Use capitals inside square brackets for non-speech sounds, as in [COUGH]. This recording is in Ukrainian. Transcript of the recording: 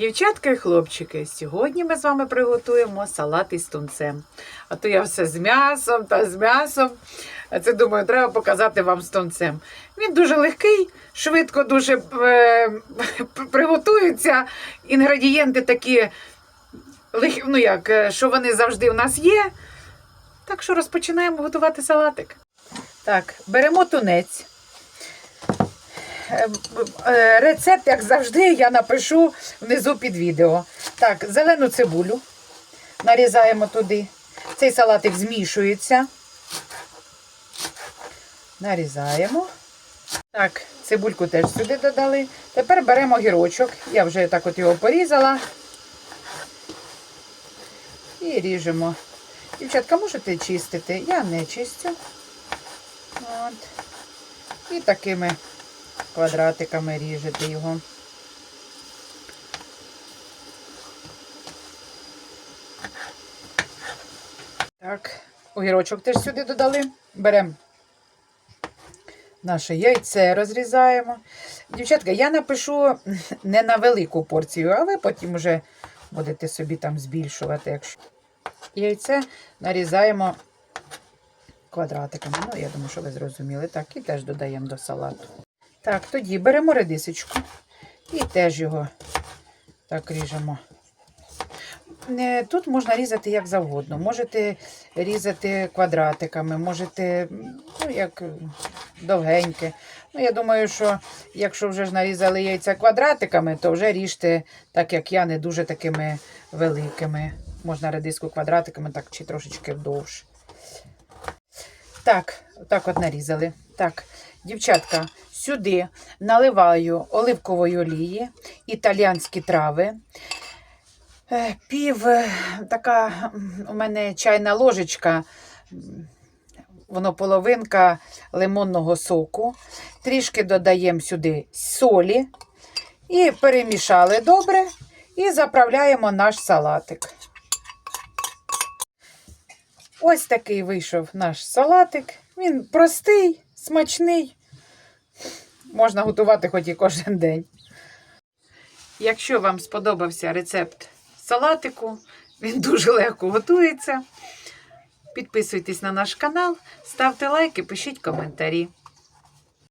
Дівчатка і хлопчики, сьогодні ми з вами приготуємо салат із тунцем. А то я все з м'ясом та з м'ясом. Це думаю, треба показати вам з тунцем. Він дуже легкий, швидко дуже е, [LAUGHS] приготується. Інгредієнти такі, ну як, е, що вони завжди у нас є. Так що розпочинаємо готувати салатик. Так, беремо тунець. Е, е, Рецепт, як завжди, я напишу внизу під відео. Так, зелену цибулю нарізаємо туди. Цей салатик змішується. Нарізаємо. Так, цибульку теж сюди додали. Тепер беремо гірочок. Я вже так от його порізала. І ріжемо. Дівчатка, можете чистити? Я не чистю. От. І такими квадратиками ріжете його. Так, огірочок теж сюди додали. Беремо наше яйце, розрізаємо. Дівчатка, я напишу не на велику порцію, а ви потім вже будете собі там збільшувати. Якщо яйце нарізаємо квадратиками. Ну, я думаю, що ви зрозуміли. Так, і теж додаємо до салату. Так, тоді беремо редисочку і теж його так ріжемо. Е, Тут можна різати як завгодно. Можете різати квадратиками, можете, ну, як довгеньке. Ну, я думаю, що якщо вже ж нарізали яйця квадратиками, то вже ріжте, так як я, не дуже такими великими. Можна редиску квадратиками, так чи трошечки вдовж. Так, так от нарізали. Так, дівчатка, сюди наливаю оливкової олії, італіанські трави. Е, Пів е, така у мене чайна ложечка, воно половинка лимонного соку. Трішки додаємо сюди солі і перемішали добре. І заправляємо наш салатик. Ось такий вийшов наш салатик. Він простий, смачний. Можна готувати хоч і кожен день. Якщо вам сподобався рецепт салатику, він дуже легко готується. Підписуйтесь на наш канал, ставте лайки, пишіть коментарі.